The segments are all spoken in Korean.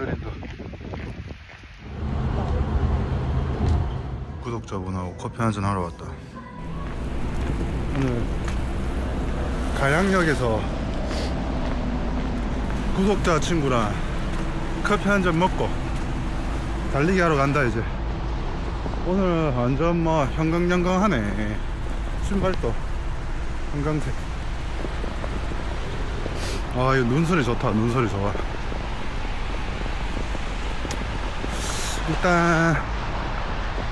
내린다. 구독자분하고 커피 한잔 하러 왔다. 오늘 가양역에서 구독자 친구랑 커피 한잔 먹고 달리기 하러 간다 이제. 오늘 완전 뭐 형광영광하네. 신발도 형광색. 아 이거 눈소리 좋다 눈소리 좋아 일단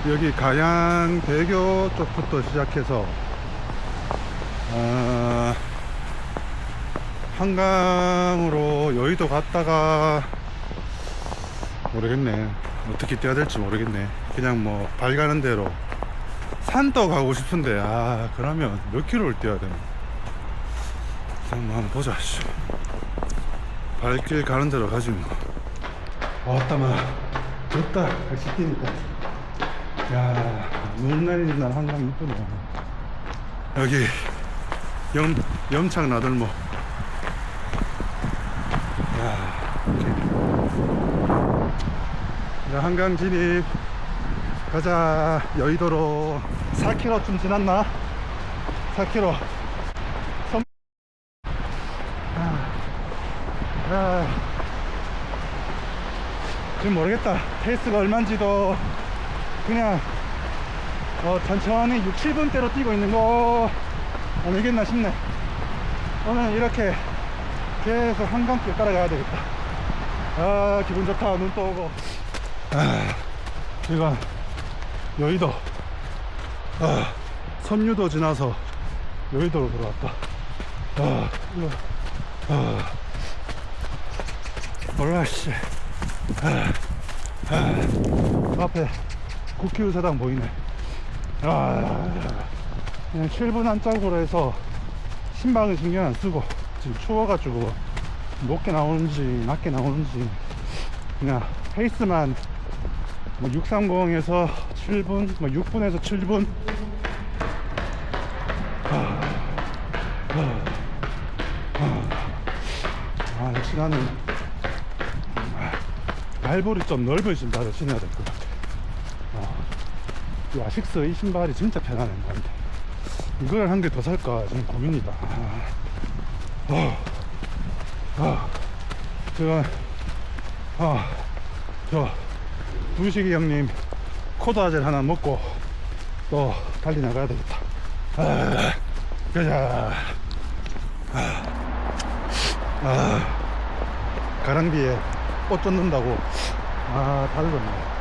여기 가양대교 쪽부터 시작해서 아, 한강으로 여의도 갔다가 모르겠네. 어떻게 뛰어야 될지 모르겠네. 그냥 뭐 발 가는 대로 산도 가고 싶은데 아 그러면 몇 킬로를 뛰어야 되나? 한번 한번 보자 씨. 발길 가는 대로 가지 뭐. 왔다마 좋다. 같이 뛰니까. 야눈 내리는 날 한강 이쁘네. 여기 염, 염창 나들목 야 이렇게. 자, 한강 진입. 가자. 여의도로. 4km쯤 지났나? 4km 지금 모르겠다. 페이스가 얼마인지도 그냥 어, 천천히 6, 7분대로 뛰고 있는 거 아니겠나 싶네. 오늘 이렇게 계속 한강길 따라가야 되겠다. 아, 기분 좋다. 눈 또 오고. 아, 지금 여의도. 아, 섬유도 지나서 여의도로 들어왔다. 아, 일로. 아. 올라씨 아, 아, 앞에 국회의사당 보이네. 아, 그냥 7분 한짝으로 해서 신방을 신경 안 쓰고 지금 추워가지고 높게 나오는지 낮게 나오는지 그냥 페이스만 뭐 630에서 7분 뭐 6분에서 7분. 아, 아, 아, 아 역시 나는 발볼이 좀 넓은 신발을 신어야 될 것 같아. 어. 이 아식스 이 신발이 진짜 편하네, 나한테. 이걸 한 개 더 살까 지금 고민이다. 아. 어. 어. 제가, 아, 저, 부식이 형님 코드아젤 하나 먹고 또 달리 나가야 되겠다. 아, 가자. 아, 아, 가랑비에 꽃 쫓는다고. 아 다르겠네.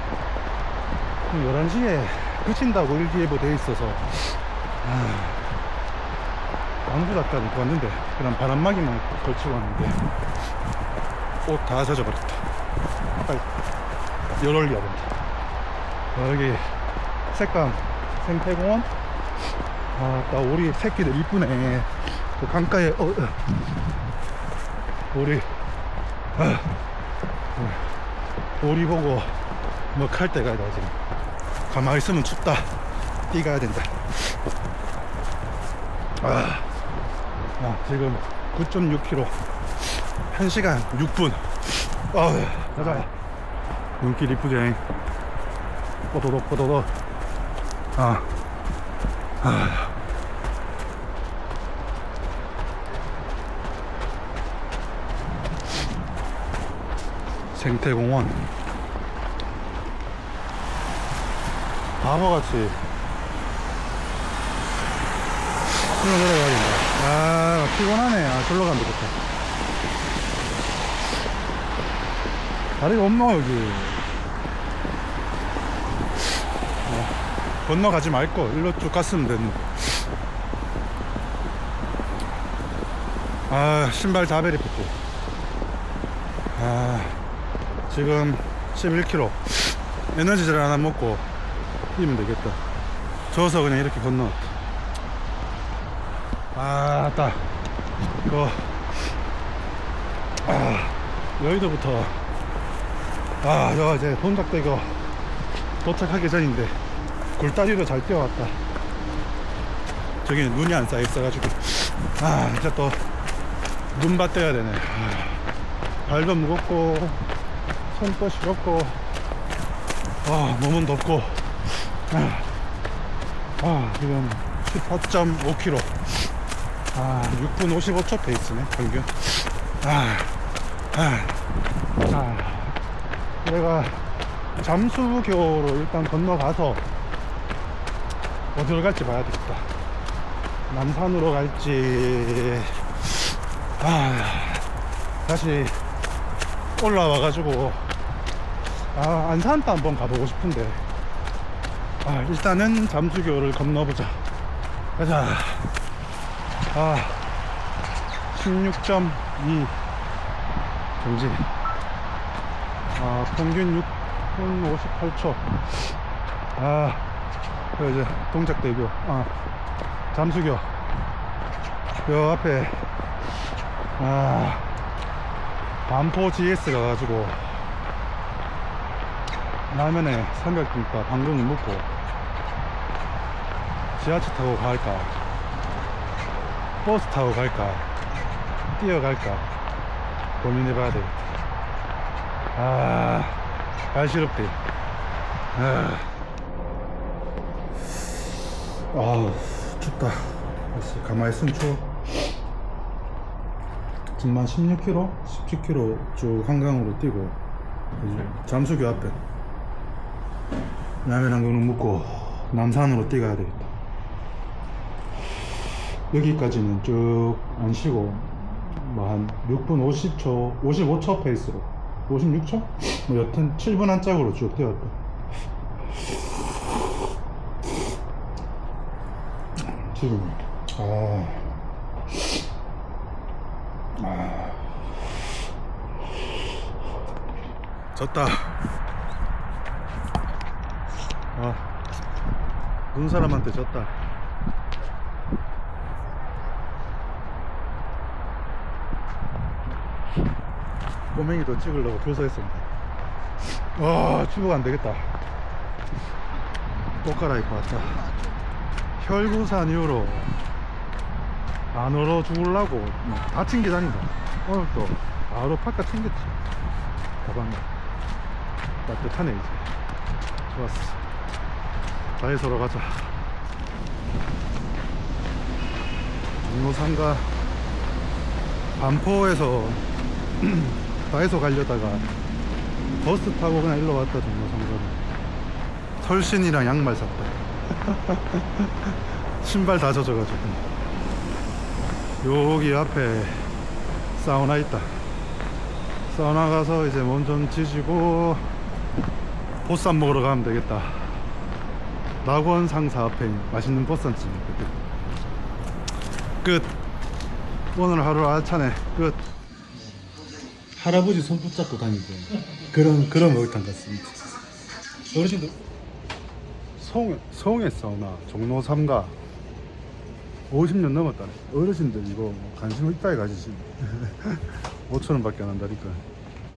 11시에 그친다고 일기예보 돼 있어서. 아, 작가는 왔는데 그냥 바람막이만 걸치고 왔는데 옷 다 젖어버렸다. 빨리 열 올려야 된다. 여기 색감 생태공원? 아딱 우리 새끼들 이쁘네. 그 강가에 어, 어. 우리. 아, 오리 보고 뭐 칼 때가 아니다 지금 가만히 있으면 춥다. 뛰가야 된다. 아, 아 지금 9.6km 1시간 6분. 아 가자. 눈길 이쁘지? 뽀도독 뽀도독. 아, 아. 생태공원. 바보같이. 일로 내려가야 된다 아 피곤하네. 아 절로 가면 되겠다 다리가 없노 여기. 어, 건너가지 말고 일로 쭉 갔으면 됐네 아 신발 다 베리프고 아 지금 11km 에너지젤 하나 먹고 뛰면 되겠다. 저어서 그냥 이렇게 건너왔다 아따. 이거. 아 여의도부터. 아 저 이제 본작대교 도착하기 전인데 굴다리로 잘 뛰어왔다. 저기는 눈이 안 쌓여 있어가지고. 아 진짜 또 눈밭 떼야 되네. 아, 발도 무겁고 손도 시렵고. 아 몸은 덥고. 아, 아 지금 14.5km 아 6분 55초 페이스네 평균. 아, 아, 아. 내가 잠수교로 일단 건너가서 어디로 갈지 봐야 되겠다. 남산으로 갈지. 아 다시 올라와 가지고 아 안산도 한번 가보고 싶은데. 아 일단은 잠수교를 건너보자. 가자. 아 16.2 정지. 아 평균 6분 58초. 아그 이제 동작대교. 아 잠수교. 요 앞에. 아 반포 GS 가가지고 라면에 삼각김밥 방금 먹고 지하철 타고 갈까? 버스 타고 갈까? 뛰어갈까? 고민해봐야 되겠다 아 갈시럽대 아, 아 춥다. 글쎄, 가만히 있으면 추워. 지금 한 16km? 17km 쭉 한강으로 뛰고 잠수교 앞에 그릇 먹고 남산으로 뛰어가야 되겠다. 여기까지는 쭉 안 쉬고 뭐 한 6분 50초 55초 페이스로. 56초? 뭐 여튼 7분 한 짝으로 쭉 뛰었다. 지금 아. 졌다. 아, 눈 사람한테 졌다. 꼬맹이도 찍으려고 줄 서 있습니다. 와, 추부가 안 되겠다. 옷 갈아입고 왔다. 혈구산 이후로 안 얼어 죽으려고 뭐 다친 기다린다. 오늘 또 바로 파카 챙겼지. 가방 따뜻하네 이제 좋았어 다이소로 가자. 종로상가 반포에서 다이소 가려다가 버스 타고 그냥 일로 왔다 종로상가로 설신이랑 양말 샀다. 신발 다 젖어가지고. 여기 앞에 사우나 있다. 사우나 가서 이제 몸 좀 지지고 보쌈 먹으러 가면 되겠다 낙원 상사 앞에 있는 맛있는 보쌈집 끝. 오늘 하루 알차네. 끝. 할아버지 손 붙잡고 다니고 그런 그런 목욕탕 같습니다. 어르신들 송, 송의 사우나 종로 3가. 50년 넘었다네. 어르신들 이거 뭐 관심 있다 해 가지시 5천 원 밖에 안 한다니까